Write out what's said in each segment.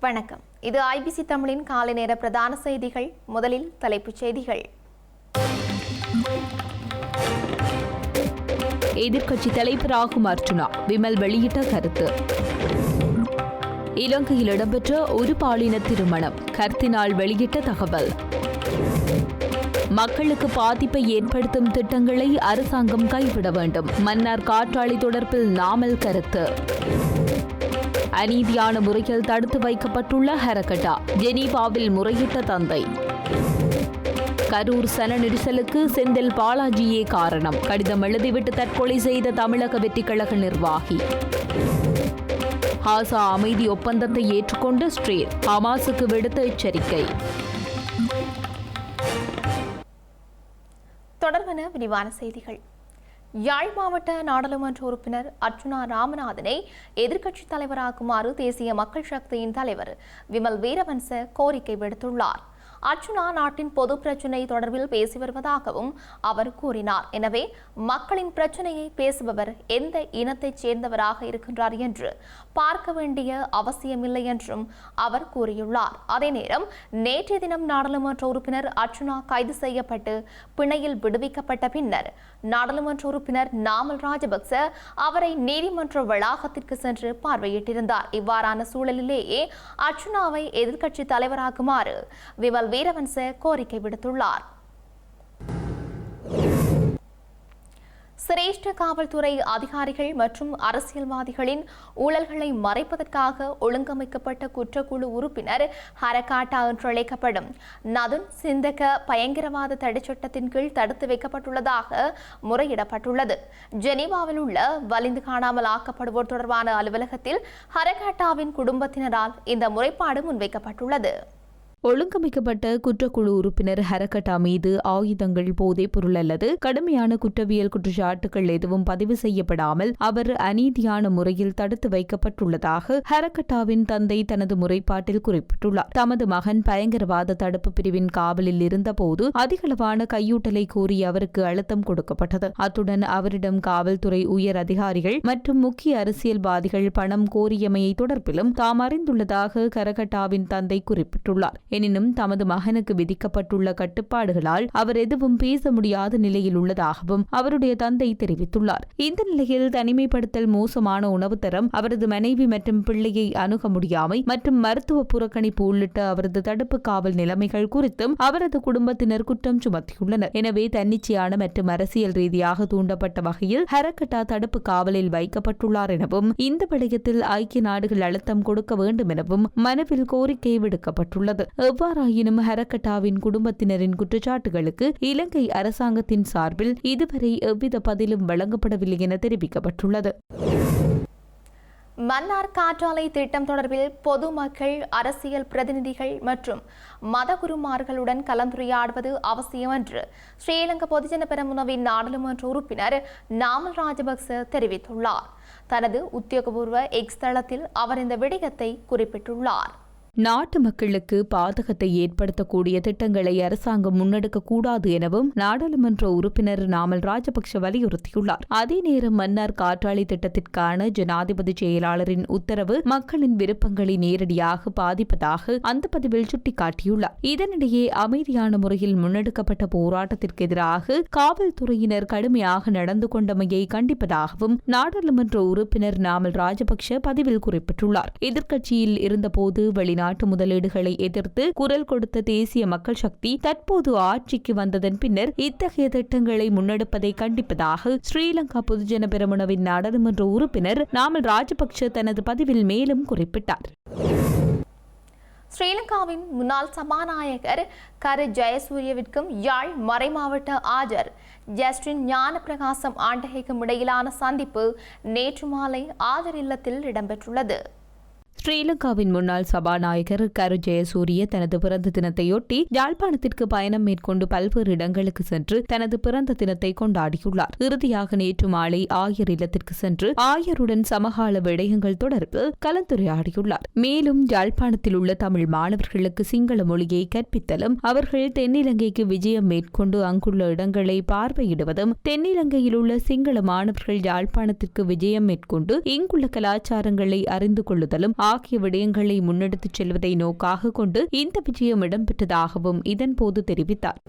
வணக்கம். இது ஐபிசி தமிழின் காலை நேர பிரதான செய்திகள். முதலில் தலைப்புச் செய்திகள். எதிர்க்கட்சி தலைவராகும் அர்ஜுனா விமல் வெளியிட்ட கருத்து. இலங்கையில் இடம்பெற்ற ஒரு பாலின திருமணம் கர்த்தினால் வெளியிட்ட தகவல். மக்களுக்கு பாதிப்பை ஏற்படுத்தும் திட்டங்களை அரசாங்கம் கைவிட வேண்டும். மன்னார் காற்றாலை தொடர்பில் நாமல் கருத்து. அநீதியான முறையில் தடுத்து வைக்கப்பட்டுள்ள ஹரகட்டா ஜெனீவாவில் முறையிட்ட தந்தை. கரூர் சன நெரிசலுக்கு செந்தில் பாலாஜியே காரணம். கடிதம் எழுதிவிட்டு தற்கொலை செய்த தமிழக வெற்றிக்கழக நிர்வாகி. ஹாசா அமைதி ஒப்பந்தத்தை ஏற்றுக்கொண்ட ஸ்ட்ரீட் ஹமாஸுக்கு விடுத்த எச்சரிக்கை. தொடர்பான விரிவான செய்திகள். யாழ் மாவட்ட நாடாளுமன்ற உறுப்பினர் அர்ச்சுனா ராமநாதனை எதிர்க்கட்சித் தலைவராக்குமாறு தேசிய மக்கள் சக்தியின் தலைவர் விமல் வீரவன்ச கோரிக்கை விடுத்துள்ளார். அர்ச்சுனா நாட்டின் பொது பிரச்சினை தொடர்பில் பேசி வருவதாகவும் அவர் கூறினார். எனவே மக்களின் பிரச்சனையை பேசுபவர் எந்த இனத்தைச் சேர்ந்தவராக இருக்கின்றார் என்று பார்க்க வேண்டிய அவசியமில்லை என்றும் அவர் கூறியுள்ளார். அதே நேரம் நேற்றைய தினம் நாடாளுமன்ற உறுப்பினர் அர்ச்சுனா கைது செய்யப்பட்டு பிணையில் விடுவிக்கப்பட்ட பின்னர் நாடாளுமன்ற உறுப்பினர் நாமல் ராஜபக்ச அவரை நீதிமன்ற வளாகத்திற்கு சென்று பார்வையிட்டிருந்தார். இவ்வாறான சூழலிலேயே அர்ச்சுனாவை எதிர்க்கட்சி தலைவராக்குமாறு விமல் வீரவன்ச கோரிக்கை விடுத்துள்ளார். சிரேஷ்ட காவல்துறை அதிகாரிகள் மற்றும் அரசியல்வாதிகளின் ஊழல்களை மறைப்பதற்காக ஒழுங்கமைக்கப்பட்ட குற்றக்குழு உறுப்பினர் ஹரகாட்டா என்று அழைக்கப்படும் நதுன் சிந்தக பயங்கரவாத தடைச்சட்டத்தின் கீழ் தடுத்து வைக்கப்பட்டுள்ளதாக முறையிடப்பட்டுள்ளது. ஜெனீவாவில் உள்ள வலிந்து காணாமல் ஆக்கப்படுவோர் தொடர்பான அலுவலகத்தில் ஹரகாட்டாவின் குடும்பத்தினரால் இந்த முறைப்பாடு முன்வைக்கப்பட்டுள்ளது. ஒழுங்கமைக்கப்பட்ட குற்றக்குழு உறுப்பினர் ஹரகட்டா மீது ஆயுதங்கள் போதைப் பொருள் அல்லது கடுமையான குற்றவியல் குற்றச்சாட்டுகள் எதுவும் பதிவு செய்யப்படாமல் அவர் அநீதியான முறையில் தடுத்து வைக்கப்பட்டுள்ளதாக ஹரகட்டாவின் தந்தை தனது முறைப்பாட்டில் குறிப்பிட்டுள்ளார். தமது மகன் பயங்கரவாத தடுப்பு பிரிவின் காவலில் இருந்தபோது அதிகளவான கையூட்டலை கோரி அவருக்கு அழுத்தம் கொடுக்கப்பட்டது. அத்துடன் அவரிடம் காவல்துறை உயர் அதிகாரிகள் மற்றும் முக்கிய அரசியல்வாதிகள் பணம் கோரியமையை தொடர்பிலும் தாம் அறிந்துள்ளதாக கரகட்டாவின் தந்தை குறிப்பிட்டுள்ளார். எனினும் தமது மகனுக்கு விதிக்கப்பட்டுள்ள கட்டுப்பாடுகளால் அவர் எதுவும் பேச முடியாத நிலையில் உள்ளதாகவும் அவருடைய தந்தை தெரிவித்துள்ளார். இந்த நிலையில் தனிமைப்படுத்தல் மோசமான உணவு தரம் அவரது மனைவி மற்றும் பிள்ளையை அணுக முடியாமை மற்றும் மருத்துவ புறக்கணிப்பு உள்ளிட்ட அவரது தடுப்பு காவல் நிலைமைகள் குறித்தும் அவரது குடும்பத்தினர் குற்றம் சுமத்தியுள்ளனர். எனவே தன்னிச்சையான மற்றும் அரசியல் ரீதியாக தூண்டப்பட்ட வகையில் ஹரக்கட்டா தடுப்பு காவலில் வைக்கப்பட்டுள்ளார் எனவும் இந்த விடயத்தில் ஐக்கிய நாடுகள் அழுத்தம் கொடுக்க வேண்டும் எனவும் மனுவில் கோரிக்கை விடுக்கப்பட்டுள்ளது. எவ்வாறாயினும் ஹரக்கட்டாவின் குடும்பத்தினரின் குற்றச்சாட்டுகளுக்கு இலங்கை அரசாங்கத்தின் சார்பில் இதுவரை எவ்வித பதிலும் வழங்கப்படவில்லை என தெரிவிக்கப்பட்டுள்ளது. மன்னார் காற்றாலை திட்டம் தொடர்பில் பொதுமக்கள் அரசியல் பிரதிநிதிகள் மற்றும் மதகுருமார்களுடன் கலந்துரையாடுவது அவசியம் என்று ஸ்ரீலங்கா பொதுஜன பெரமுனவின் நாடாளுமன்ற உறுப்பினர் நாமல் ராஜபக்ச தெரிவித்துள்ளார். தனது உத்தியோகபூர்வ எக்ஸ் தளத்தில் அவர் இந்த விடயத்தை குறிப்பிட்டுள்ளார். நாட்டு மக்களுக்கு பாதகத்தை ஏற்படுத்தக்கூடிய திட்டங்களை அரசாங்கம் முன்னெடுக்க கூடாது எனவும் நாடாளுமன்ற உறுப்பினர் நாமல் ராஜபக்ஷ வலியுறுத்தியுள்ளார். அதே நேரம் மன்னார் காற்றாலை திட்டத்திற்கான ஜனாதிபதி செயலாளரின் உத்தரவு மக்களின் விருப்பங்களை நேரடியாக பாதிப்பதாக அந்த பதிவில் சுட்டிக்காட்டியுள்ளார். இதனிடையே அமைதியான முறையில் முன்னெடுக்கப்பட்ட போராட்டத்திற்கு எதிராக காவல்துறையினர் கடுமையாக நடந்து கொண்டமையை கண்டிப்பதாகவும் நாடாளுமன்ற உறுப்பினர் நாமல் ராஜபக்ஷ பதிவில் குறிப்பிட்டுள்ளார். எதிர்க்கட்சியில் இருந்தபோது வெளிநாட்டு வெளிநாட்டு முதலீடுகளை எதிர்த்து குரல் கொடுத்த தேசிய மக்கள் சக்தி தற்போது ஆட்சிக்கு வந்ததன் பின்னர் இத்தகைய திட்டங்களை முன்னெடுப்பதை கண்டிப்பதாக ஸ்ரீலங்கா பொதுஜன பெரமுனவின் நாடாளுமன்ற உறுப்பினர் நாமல் ராஜபக்ஷ தனது பதிவில் மேலும் குறிப்பிட்டார். ஸ்ரீலங்காவின் முன்னாள் சபாநாயகர் கரு ஜெயசூரியவிற்கும் யாழ் மறைமாவட்ட ஆஜர். ஜஸ்டின் ஞான பிரகாசம் ஆண்டகைக்கும் இடையிலான சந்திப்பு நேற்று மாலை ஆஜர் இல்லத்தில் இடம்பெற்றுள்ளது. ஸ்ரீலங்காவின் முன்னாள் சபாநாயகர் கரு ஜெயசூரிய தனது பிறந்த தினத்தையொட்டி யாழ்ப்பாணத்திற்கு பயணம் மேற்கொண்டு பல்வேறு இடங்களுக்கு சென்று தனது பிறந்த தினத்தை கொண்டாடியுள்ளார். இறுதியாக நேற்று மாலை ஆயர் இல்லத்திற்கு சென்று ஆயருடன் சமகால விடயங்கள் தொடர்பு கலந்துரையாடியுள்ளார். மேலும் யாழ்ப்பாணத்தில் உள்ள தமிழ் மாணவர்களுக்கு சிங்கள மொழியை கற்பித்தலும் அவர்கள் தென்னிலங்கைக்கு விஜயம் மேற்கொண்டு அங்குள்ள இடங்களை பார்வையிடுவதும் தென்னிலங்கையில் உள்ள சிங்கள மாணவர்கள் யாழ்ப்பாணத்திற்கு விஜயம் மேற்கொண்டு இங்குள்ள கலாச்சாரங்களை அறிந்து கொள்ளுதலும் ஆகிய விடயங்களை முன்னெடுத்துச் செல்வதை நோக்காக கொண்டு இந்த விஜயம் இடம்பெற்றதாகவும் இதன்போது தெரிவித்தார்.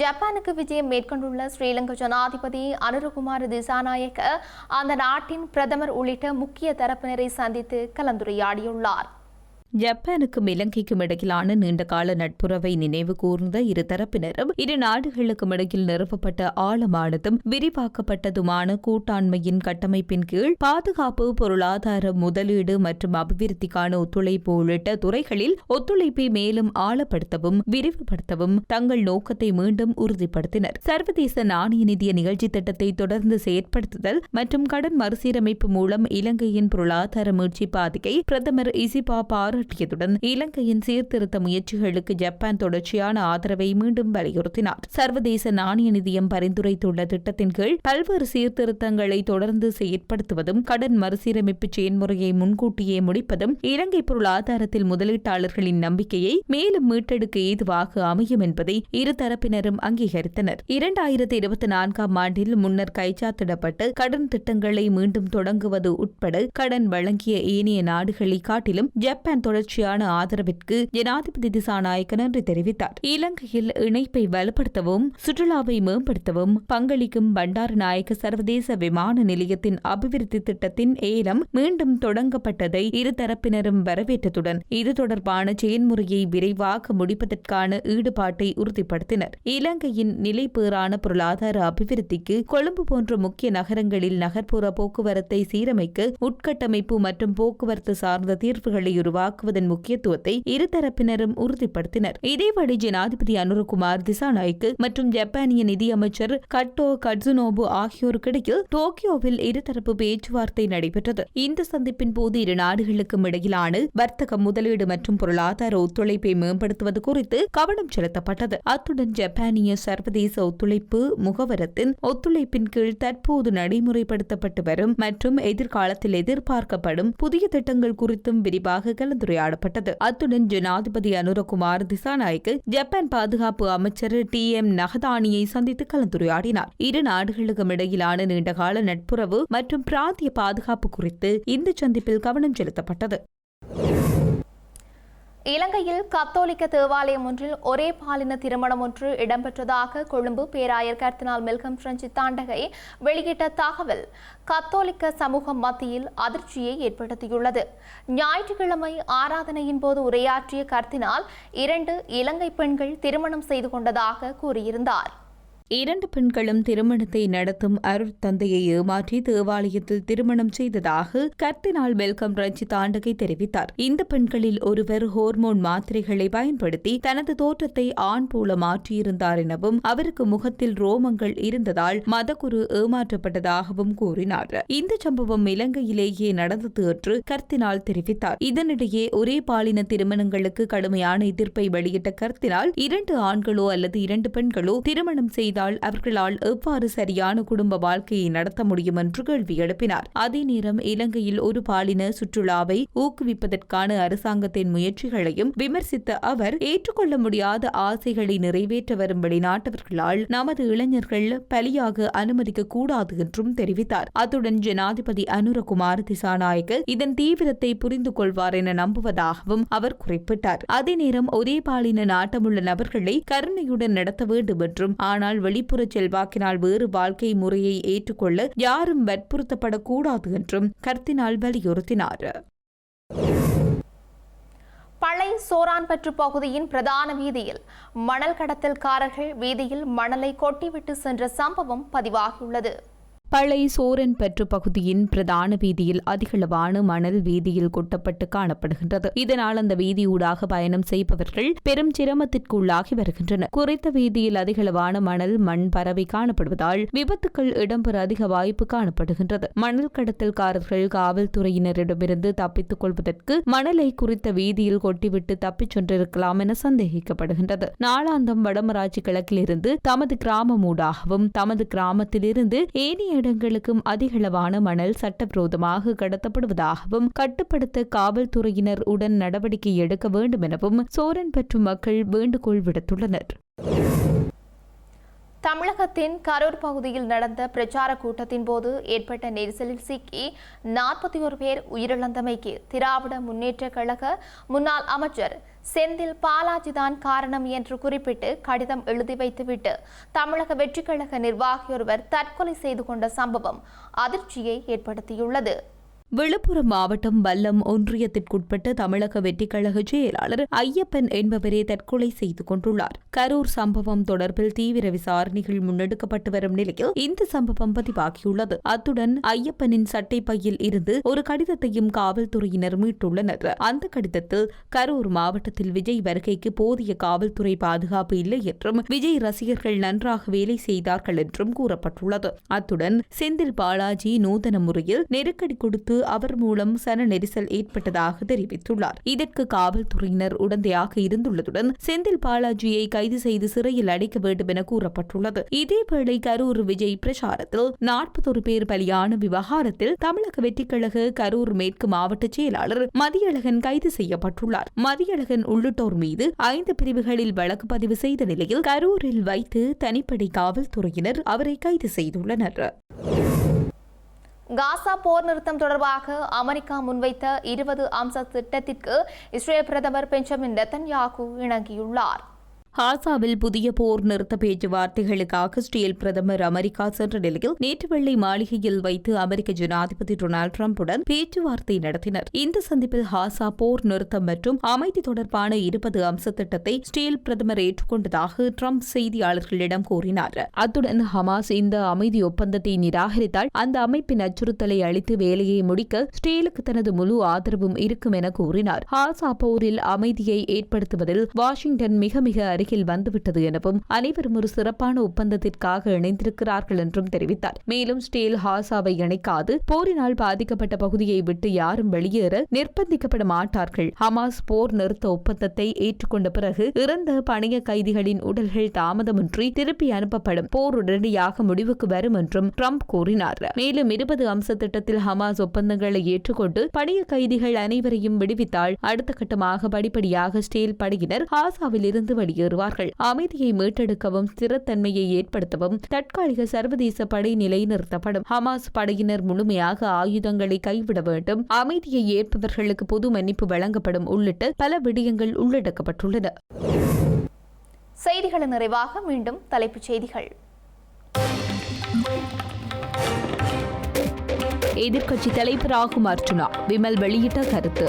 ஜப்பானுக்கு விஜயம் மேற்கொண்டுள்ள ஸ்ரீலங்கா ஜனாதிபதி அனுரகுமார் திசாநாயக்க அந்த நாட்டின் பிரதமர் உள்ளிட்ட முக்கிய தரப்பினரை சந்தித்து கலந்துரையாடியுள்ளார். ஜப்பானுக்கும் இலங்கைக்கும் இடையிலான நீண்டகால நட்புறவை நினைவு கூர்ந்த இரு தரப்பினரும் இரு நாடுகளுக்கும் இடையில் நிறுவப்பட்ட ஆழமானதும் விரிவாக்கப்பட்டதுமான கூட்டாண்மையின் கட்டமைப்பின் கீழ் பாதுகாப்பு பொருளாதார முதலீடு மற்றும் அபிவிருத்திக்கான ஒத்துழைப்பு உள்ளிட்ட துறைகளில் ஒத்துழைப்பை மேலும் ஆழப்படுத்தவும் விரிவுபடுத்தவும் தங்கள் நோக்கத்தை மீண்டும் உறுதிப்படுத்தினர். சர்வதேச நாணய நிதிய நிகழ்ச்சி திட்டத்தை தொடர்ந்து செயற்படுத்துதல் மற்றும் கடன் மறுசீரமைப்பு மூலம் இலங்கையின் பொருளாதார மீட்சி பாதையை பிரதமர் இசிபா பாராட்டியதுடன் இலங்கையின் சீர்திருத்த முயற்சிகளுக்கு ஜப்பான் தொடர்ச்சியான ஆதரவை மீண்டும் வலியுறுத்தினார். சர்வதேச நாணய நிதியம் பரிந்துரைத்துள்ள திட்டத்தின் கீழ் பல்வேறு சீர்திருத்தங்களை தொடர்ந்து செயற்படுத்துவதும் கடன் மறுசீரமைப்பு செயல்முறையை முன்கூட்டியே முடிப்பதும் இலங்கை பொருளாதாரத்தில் முதலீட்டாளர்களின் நம்பிக்கையை மேலும் மீட்டெடுக்க ஏதுவாக அமையும் என்பதை இரு தரப்பினரும் அங்கீகரித்தனர். இரண்டாயிரத்தி இருபத்தி நான்காம் ஆண்டில் முன்னர் கைச்சாத்திடப்பட்டு கடன் திட்டங்களை மீண்டும் தொடங்குவது உட்பட கடன் வழங்கிய ஏனைய நாடுகளை காட்டிலும் ஜப்பான் தொடர்ச்சியான ஆதரவிற்கு ஜனாதிபதி திசாநாயக்க நன்றி தெரிவித்தார். இலங்கையில் இணைப்பை வலுப்படுத்தவும் சுற்றுலாவை மேம்படுத்தவும் பங்களிக்கும் பண்டாரநாயக்க சர்வதேச விமான நிலையத்தின் அபிவிருத்தி திட்டத்தின் ஏலம் மீண்டும் தொடங்கப்பட்டதை இருதரப்பினரும் வரவேற்றதுடன் இது தொடர்பான செயல்முறையை விரைவாக முடிப்பதற்கான ஈடுபாட்டை உறுதிப்படுத்தினர். இலங்கையின் நிலைப்பேறான பொருளாதார அபிவிருத்திக்கு கொழும்பு போன்ற முக்கிய நகரங்களில் நகர்ப்புற போக்குவரத்தை சீரமைக்க உட்கட்டமைப்பு மற்றும் போக்குவரத்து சார்ந்த தீர்வுகளை உருவாக்குவதன் முக்கியத்துவத்தை இருதரப்பினரும் உறுதிப்படுத்தினர். இதேபடி ஜனாதிபதி அனுரகுமார் திசாநாய்க்கு மற்றும் ஜப்பானிய நிதியமைச்சர் கட்டோ கட்சுனோபு ஆகியோருக்கிடையில் டோக்கியோவில் இருதரப்பு பேச்சுவார்த்தை நடைபெற்றது. இந்த சந்திப்பின் போது இரு நாடுகளுக்கும் இடையிலான வர்த்தகம் முதலீடு மற்றும் பொருளாதார ஒத்துழைப்பை மேம்படுத்துவது குறித்து கவனம் செலுத்தப்பட்டது. அத்துடன் ஜப்பானிய சர்வதேச ஒத்துழைப்பு முகவரத்தின் ஒத்துழைப்பின் கீழ் தற்போது நடைமுறைப்படுத்தப்பட்டு வரும் மற்றும் எதிர்காலத்தில் எதிர்பார்க்கப்படும் புதிய திட்டங்கள் குறித்தும் விரிவாக கலந்துரையாடப்பட்டது அத்துடன் ஜனாதிபதி அனுரகுமார் திசாநாயக்கு ஜப்பான் பாதுகாப்பு அமைச்சர் டி எம் நகதானியை சந்தித்து கலந்துரையாடினார். இரு நாடுகளுக்கும் இடையிலான நீண்டகால நட்புறவு மற்றும் பிராந்திய பாதுகாப்பு குறித்து இந்த சந்திப்பில் கவனம் செலுத்தப்பட்டது. இலங்கையில் கத்தோலிக்க தேவாலயம் ஒன்றில் ஒரே பாலின திருமணம் ஒன்று இடம்பெற்றதாக கொழும்பு பேராயர் கர்த்தினால் மெல்கம் பிரெஞ்சு தாண்டகை வெளியிட்ட தகவல் கத்தோலிக்க சமூகம் மத்தியில் அதிர்ச்சியை ஏற்படுத்தியுள்ளது. ஞாயிற்றுக்கிழமை ஆராதனையின் போது உரையாற்றிய கர்த்தினால் இரண்டு இலங்கை பெண்கள் திருமணம் செய்து கொண்டதாக கூறியிருந்தார். இரண்டு பெண்களும் திருமணத்தை நடத்தும் அருட்தந்தையை ஏமாற்றி தேவாலயத்தில் திருமணம் செய்ததாக கர்த்தினால் வெல்கம் ரஞ்சித் தாண்டகை தெரிவித்தார். இந்த பெண்களில் ஒருவர் ஹோர்மோன் மாத்திரைகளை பயன்படுத்தி தனது தோற்றத்தை ஆண் போல மாற்றியிருந்தார் எனவும் அவருக்கு முகத்தில் ரோமங்கள் இருந்ததால் மதகுரு ஏமாற்றப்பட்டதாகவும் கூறினார். இந்த சம்பவம் இலங்கையிலேயே நடந்தது என்று கர்த்தினால் தெரிவித்தார். இதனிடையே ஒரே பாலின திருமணங்களுக்கு கடுமையான எதிர்ப்பை வெளியிட்ட கர்த்தினால் இரண்டு ஆண்களோ அல்லது இரண்டு பெண்களோ திருமணம் செய்து செய்தால் அவர்களால் எவ்வாறு சரியான குடும்ப வாழ்க்கையை நடத்த முடியும் என்று கேள்வி எழுப்பினார். அதே நேரம் இலங்கையில் ஒரு பாலின சுற்றுலாவை ஊக்குவிப்பதற்கான அரசாங்கத்தின் முயற்சிகளையும் விமர்சித்த அவர் ஏற்றுக்கொள்ள முடியாத ஆசைகளை நிறைவேற்ற வரும் வெளிநாட்டவர்களால் நமது இளைஞர்கள் பலியாக அனுமதிக்க கூடாது என்றும் தெரிவித்தார். அத்துடன் ஜனாதிபதி அனுரகுமார் திசாநாயக்க இதன் தீவிரத்தை புரிந்து கொள்வார் என நம்புவதாகவும் அவர் குறிப்பிட்டார். அதே நேரம் ஒரே பாலின நாட்டமுள்ள நபர்களை கருணையுடன் நடத்த வேண்டும் என்றும் ஆனால் வெளிப்புற செல்வாக்கினால் வேறு வாழ்க்கை முறையை ஏற்றுக்கொள்ள யாரும் வற்புறுத்தப்படக்கூடாது என்றும் கர்த்தினால் வலியுறுத்தினார். பழை சோரான்பற்று பகுதியின் பிரதான வீதியில் மணல் கடத்தல்காரர்கள் வீதியில் மணலை கொட்டிவிட்டு சென்ற சம்பவம் பதிவாகியுள்ளது. பழை சோரன் பெற்று பகுதியின் பிரதான வீதியில் அதிகளவான மணல் வீதியில் கொட்டப்பட்டு காணப்படுகின்றது. இதனால் அந்த வீதியூடாக பயணம் செய்பவர்கள் பெரும் சிரமத்திற்குள்ளாகி வருகின்றனர். குறித்த வீதியில் அதிகளவான மணல் மண் பரவி காணப்படுவதால் விபத்துக்கள் இடம்பெற அதிக வாய்ப்பு காணப்படுகின்றது. மணல் கடத்தல்காரர்கள் காவல்துறையினரிடமிருந்து தப்பித்துக் கொள்வதற்கு மணலை குறித்த வீதியில் கொட்டிவிட்டு தப்பிச் சென்றிருக்கலாம் என சந்தேகிக்கப்படுகின்றது. நாளாந்தம் வடமராட்சி கிழக்கிலிருந்து தமது கிராமமூடாகவும் தமது கிராமத்திலிருந்து ஏனைய இடங்களுக்கும் அதிகளவான மணல் சட்டவிரோதமாக கடத்தப்படுவதாகவும் கட்டுப்படுத்த காவல்துறையினர் உடன் நடவடிக்கை எடுக்க வேண்டும் எனவும் சோரன் பெற்றும் மக்கள் வேண்டுகோள் விடுத்துள்ளனர். தமிழகத்தின் கரூர் பகுதியில் நடந்த பிரச்சார கூட்டத்தின் போது ஏற்பட்ட நெரிசலில் சிக்கி நாற்பத்தி ஒரு பேர் உயிரிழந்தமைக்கு திராவிட முன்னேற்ற கழக முன்னாள் அமைச்சர் செந்தில் பாலாஜிதான் காரணம் என்று குறிப்பிட்டு கடிதம் எழுதி வைத்துவிட்டு தமிழக வெற்றிக்கழக நிர்வாகியொருவர் தற்கொலை செய்து கொண்ட சம்பவம் அதிர்ச்சியை ஏற்படுத்தியுள்ளது. விழுப்புரம் மாவட்டம் வல்லம் ஒன்றியத்திற்குட்பட்ட தமிழக வெற்றிக்கழக செயலாளர் ஐயப்பன் என்பவரே தற்கொலை செய்து கொண்டுள்ளார். கரூர் சம்பவம் தொடர்பில் தீவிர விசாரணைகள் முன்னெடுக்கப்பட்டு வரும் நிலையில் இந்த சம்பவம் பதிவாகியுள்ளது. அத்துடன் ஐயப்பனின் சட்டை பையில் இருந்து ஒரு கடிதத்தையும் காவல்துறையினர் மீட்டுள்ளனர். அந்த கடிதத்தில் கரூர் மாவட்டத்தில் விஜய் வருகைக்கு போதிய காவல்துறை பாதுகாப்பு இல்லை என்றும் விஜய் ரசிகர்கள் நன்றாக வேலை செய்தார்கள் என்றும் கூறப்பட்டுள்ளது. அத்துடன் செந்தில் பாலாஜி நூதன முறையில் நெருக்கடி கொடுத்து அவர் மூலம் சன நெரிசல் ஏற்பட்டதாக தெரிவித்துள்ளார். இதற்கு காவல்துறையினர் உடந்தையாக இருந்துள்ளதுடன் செந்தில் பாலாஜியை கைது செய்து சிறையில் அடைக்க வேண்டும் என கூறப்பட்டுள்ளது. இதேவேளை கரூர் விஜய் பிரச்சாரத்தில் நாற்பத்தொரு பேர் பலியான விவகாரத்தில் தமிழக வெற்றிக்கழக கரூர் மேற்கு மாவட்ட செயலாளர் மதியழகன் கைது செய்யப்பட்டுள்ளார். மதியழகன் உள்ளிட்டோர் மீது ஐந்து பிரிவுகளில் வழக்கு பதிவு செய்த நிலையில் கரூரில் வைத்து தனிப்படை காவல்துறையினர் அவரை கைது செய்துள்ளனர். காசா போர் நிறுத்தம் தொடர்பாக அமெரிக்கா முன்வைத்த இருபது அம்ச திட்டத்திற்கு இஸ்ரேல் பிரதமர் பெஞ்சமின் நெத்தன்யாகு இணங்கியுள்ளார். ஹாசாவில் புதிய போர் நிறுத்த பேச்சுவார்த்தைகளுக்காக இஸ்ரேல் பிரதமர் அமெரிக்கா சென்ற நிலையில் நேற்று வெள்ளை மாளிகையில் வைத்து அமெரிக்க ஜனாதிபதி டொனால்டு டிரம்புடன் பேச்சுவார்த்தை நடத்தினர். இந்த சந்திப்பில் ஹாசா போர் நிறுத்தம் மற்றும் அமைதி தொடர்பான இருபது அம்ச திட்டத்தை இஸ்ரேல் பிரதமர் ஏற்றுக்கொண்டதாக ட்ரம்ப் செய்தியாளர்களிடம் கூறினார். அத்துடன் ஹமாஸ் இந்த அமைதி ஒப்பந்தத்தை நிராகரித்தால் அந்த அமைப்பின் அச்சுறுத்தலை அளித்து வேலையை முடிக்க ஸ்டீலுக்கு தனது முழு ஆதரவும் இருக்கும் என கூறினார். ஹாசா போரில் அமைதியை ஏற்படுத்துவதில் வாஷிங்டன் மிக மிக அருகில் வந்துவிட்டது எனவும் அனைவரும் ஒரு சிறப்பான ஒப்பந்தத்திற்காக இணைந்திருக்கிறார்கள் என்றும் தெரிவித்தார். மேலும் ஸ்டீல் ஹாசாவை இணைக்காது போரினால் பாதிக்கப்பட்ட பகுதியை விட்டு யாரும் வெளியேற நிர்பந்திக்கப்பட மாட்டார்கள். ஹமாஸ் போர் நிறுத்த ஒப்பந்தத்தை ஏற்றுக்கொண்ட பிறகு இறந்த பணைய கைதிகளின் உடல்கள் தாமதமின்றி திருப்பி அனுப்பப்படும். போர் உடனடியாக முடிவுக்கு வரும் என்றும் ட்ரம்ப் கூறினார். மேலும் இருபது அம்ச திட்டத்தில் ஹமாஸ் ஒப்பந்தங்களை ஏற்றுக்கொண்டு பணைய கைதிகள் அனைவரையும் விடுவித்தால் அடுத்த கட்டமாக படிப்படியாக ஸ்டேல் படையினர் ஹாசாவில் இருந்து வெளியேறுவார்கள் அமைதியை மீட்டெடுக்கவும் ஸ்திரத்தன்மையை ஏற்படுத்தவும் தற்காலிக சர்வதேச படை நிலைநிறுத்தப்படும் ஹமாஸ் படையினர் முழுமையாக ஆயுதங்களை கைவிட வேண்டும். அமைதியை ஏற்பவர்களுக்கு பொது மன்னிப்பு வழங்கப்படும் உள்ளிட்ட பல விடயங்கள் உள்ளடக்கப்பட்டுள்ளன. செய்திகளின் நிறைவாக மீண்டும் தலைப்புச் செய்திகள். எதிர்க்கட்சி தலைவராகும் அர்ச்சுனா விமல் வெளியிட்ட கருத்து.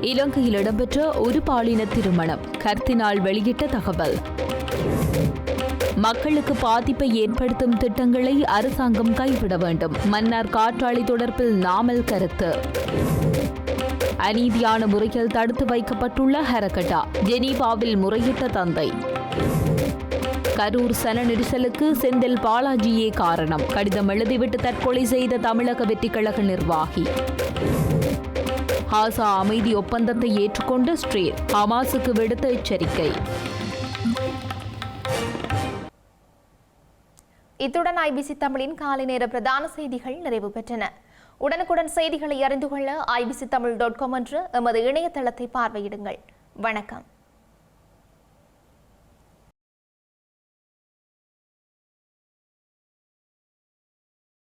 இலங்கையில் இடம்பெற்ற ஒரு பாலின திருமணம். கருத்தினால் வெளியிட்ட தகவல். மக்களுக்கு பாதிப்பை ஏற்படுத்தும் திட்டங்களை அரசாங்கம் கைவிட வேண்டும். மன்னார் காற்றாலை தொடர்பில் நாமல் கருத்து. அநீதியான முறையில் தடுத்து வைக்கப்பட்டுள்ள ஹரகட்டா ஜெனீவாவில் முறையிட்ட தந்தை. கரூர் சன நெரிசலுக்கு செந்தில் பாலாஜியே காரணம். கடிதம் எழுதிவிட்டு தற்கொலை செய்த தமிழக வெற்றிக்கழக நிர்வாகி. ஹாசா அமைதி ஒப்பந்தத்தை ஏற்றுக்கொண்ட ஸ்ட்ரீட் ஹமாஸுக்கு விடுத்த எச்சரிக்கை. இத்துடன் ஐபிசி தமிழின் காலை நேர பிரதான செய்திகள் நிறைவு பெற்றன. உடனுக்குடன் செய்திகளை அறிந்து கொள்ள ஐபிசி தமிழ் டாட் காம் என்ற எமது இணையதளத்தை பார்வையிடுங்கள். வணக்கம்.